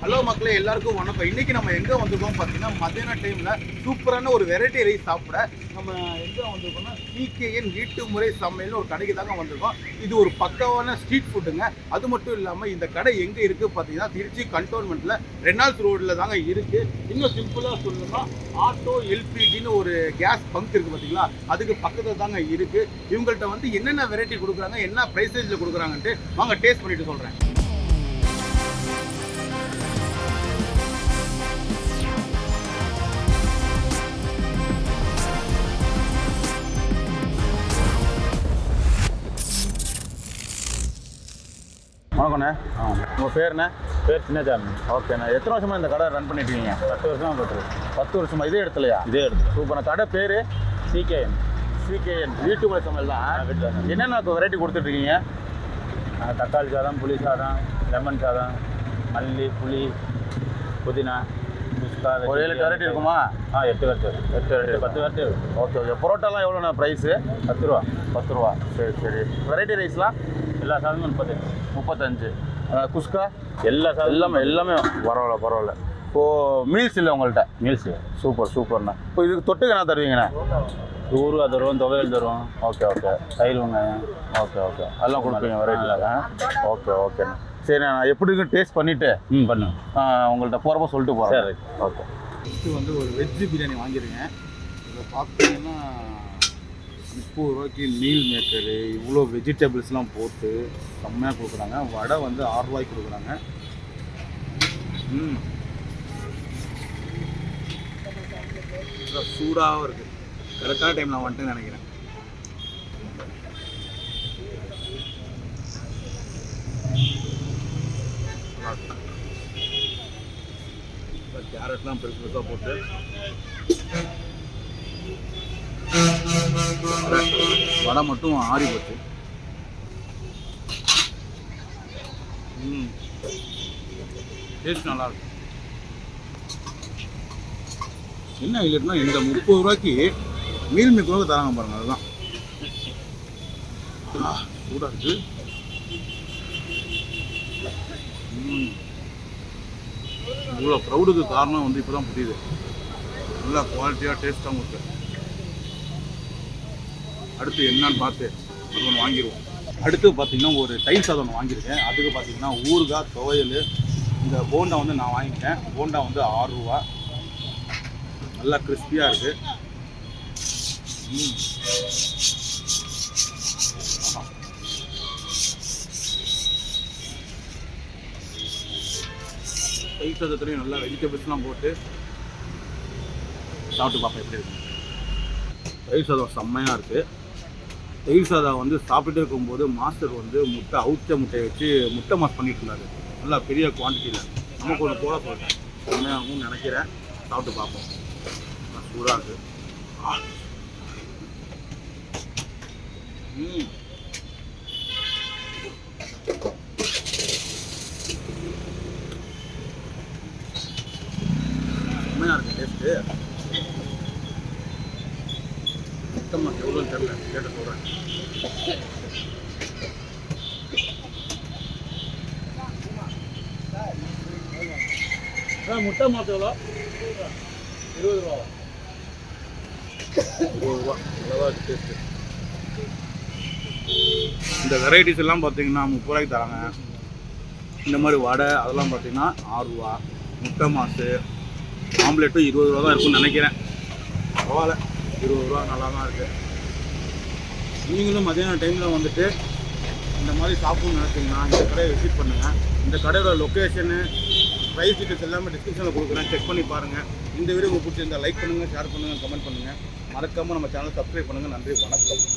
Hello மக்களே எல்லாருக்கும் வணக்கம். இன்னைக்கு நம்ம எங்கே வந்திருக்கோம் பார்த்தீங்கன்னா மத்தியான டைமில் சூப்பரான ஒரு வெரைட்டி ரைஸ் சாப்பிட நம்ம எங்கே வந்திருக்கோம்னா சிகேஎன் வீட்டு முறை சமையல்னு ஒரு கடைக்கு தாங்க வந்திருக்கோம். இது ஒரு பக்கமான ஸ்ட்ரீட் ஃபுட்டுங்க அது மட்டும் இல்லாமல் இந்த கடை எங்கே இருக்குது பார்த்தீங்கன்னா திருச்சி கண்டோன்மெண்ட்டில் ரெனால்ஸ் ரோடில் தாங்க இருக்குது இன்னும் சிம்பிளாக சொல்லணும்னா ஆட்டோ எல்பிஜின்னு ஒரு கேஸ் பங்க் இருக்குது பார்த்தீங்களா? அதுக்கு பக்கத்தில் தாங்க இருக்குது இவங்கள்ட்ட வந்து என்னென்ன வெரைட்டி கொடுக்குறாங்க என்ன ப்ரைஸேஜில் கொடுக்குறாங்கன்ட்டு வாங்க டேஸ்ட் பண்ணிட்டு சொல்கிறேன் வணக்கண்ணே உங்கள் பேருண்ணே? பேர் சின்னசாமி ஓகேண்ணா. எத்தனை வருஷமா இந்த கடை ரன் பண்ணிட்டு இருக்கீங்க பத்து வருஷம் போட்டு பத்து வருஷமா? இதே இடத்துலயா? இதே எடுத்து சூப்பர் கடை பேர்? சிகேஎம் சிகேஎன் வீட்டு முறை சமையல். தான் என்னென்ன வெரைட்டி கொடுத்துட்டு இருக்கீங்க தக்காளி சாதம் புளி சாதம் லெமன் சாதம் மல்லி புளி புதினா ஒரு ஏழு வெரைட்டி இருக்குமா? ஆ எட்டு வெரைட்டி. எட்டு வெரைட்டி பத்து வெரைட்டி. Okay okay. பரோட்டாலாம் எவ்வளோண்ணா ப்ரைஸு பத்து ரூபா. பத்து ரூபா. சரி சரி. வெரைட்டி ரைஸ்லாம் எல்லா சாதமும் முப்பத்தஞ்சு. முப்பத்தஞ்சு. குஸ்கா? எல்லா சாதம் எல்லாமே எல்லாமே பரவாயில்ல பரவாயில்ல. இப்போது மீல்ஸ் இல்லை உங்கள்கிட்ட மீல்ஸ். சூப்பர் சூப்பர்ண்ணா. இப்போ இதுக்கு தொட்டுக்கு என்ன தருவீங்கண்ணா? ஊறுகாய் தருவோம் துவையல் தருவோம். Okay okay. தயிர் வெங்காயம். Okay okay. அதெல்லாம் கொடுப்பீங்க வெரைட்டியில் ஓகே ஓகேண்ணா. சரி நான் எப்படி இருக்கு டேஸ்ட் பண்ணிவிட்டு ம் பண்ணுங்க. உங்கள்கிட்ட போகிறப்ப சொல்லிட்டு சரி. போகிறேன். ஓகே. ஃபஸ்ட்டு வந்து ஒரு வெஜ்ஜு பிரியாணி வாங்கியிருக்கேன். இதில் பார்த்தீங்கன்னா முப்பது ரூபாய்க்கு மீல் மேக்கரு இவ்வளோ வெஜிடபிள்ஸ்லாம் போட்டு செம்மையாக கொடுக்குறாங்க. வடை வந்து ஆறு ரூபாய்க்கு கொடுக்குறாங்க. ம். சூடாகவும் இருக்குது கரெக்டான டைம் நான் வந்துட்டு நினைக்கிறேன். கேரட்லாம் பெருசு பெருசாக போட்டு வடை மட்டும் ஆறி போச்சு. ம். டேஸ்ட் நல்லா இருக்கு. என்ன இல்லைன்னா இந்த முப்பது ரூபாய்க்கு மீல் மேக்கரோட தராங்க பாருங்க அதுதான். ஆ, இருக்கு. இவ்வளோ ப்ரௌடுக்கு காரணம் வந்து இப்போ தான் புரியுது. நல்லா குவாலிட்டியாக டேஸ்ட்டாகவும் இருக்குது அடுத்து என்னன்னு பார்த்து அது ஒன்று வாங்கிடுவோம் அடுத்து பார்த்திங்கன்னா ஒரு தயிர் சாதம் ஒன்று வாங்கியிருக்கேன். அதுக்கு பார்த்தீங்கன்னா ஊறுகாய் துவையல் இந்த போண்டா வந்து நான் வாங்கிட்டேன். போண்டா வந்து ஆறு ரூபா. நல்லா கிறிஸ்பியாக இருக்குது தயிர் சாதத்துலேயும் நல்லா வெஜிடபிள்ஸ்லாம் போட்டு சாப்பிட்டு பார்ப்பேன் எப்படி இருக்கு தயிர் சாதம் செம்மையாக இருக்குது தயிர் சாதா வந்து சாப்பிட்டுட்டே இருக்கும்போது மாஸ்டர் வந்து முட்டை அவுச்ச முட்டையை வச்சு முட்டை மாஸ் பண்ணிட்டு இருந்தாரு நல்லா பெரிய குவான்டிட்டியில் நமக்கு ஒன்று போட சொல்லிட்டேன் உண்மையாகவும் நினைக்கிறேன். சாப்பிட்டு பார்ப்போம். சூடாக இருக்குது ம். செம்மையாக இருக்குது டேஸ்ட்டு சுத்தமாக எவ்வளோன்னு தெரில கேட்டு சொல்கிறேன் முட்டை மாற்ற எவ்வளோ? இருபது ரூபா. இருபது ரூபா. நல்லா டேஸ்ட்டு இந்த வெரைட்டிஸ் எல்லாம் பார்த்தீங்கன்னா முப்பது ரூபாய்க்கு தராங்க. இந்த மாதிரி வடை அதெல்லாம் பார்த்தீங்கன்னா ஆறு ரூபா. முட்டை மாசு ஆம்லெட்டும் இருபது ரூபா தான் இருக்கும்னு நினைக்கிறேன். பரவாயில்ல. இருபது ரூபா நல்லா தான் இருக்குது நீங்களும் மதியான டைமில் வந்துட்டு இந்த மாதிரி சாப்பிடணும்னு நினச்சிங்கன்னா இந்த கடையை விசிட் பண்ணுங்கள் இந்த கடையோட லொக்கேஷனு ப்ரைஸ் டீட்டெயில்ஸ் எல்லாமே டிஸ்கிரிப்ஷனில் கொடுக்குறேன். செக் பண்ணி பாருங்கள் இந்த வீடியோ உங்களுக்கு பிடிச்சிருந்தா லைக் பண்ணுங்கள் ஷேர் பண்ணுங்கள் கமெண்ட் பண்ணுங்கள் மறக்காமல் நம்ம சேனல் சப்ஸ்கிரைப் பண்ணுங்கள் நன்றி வணக்கம்.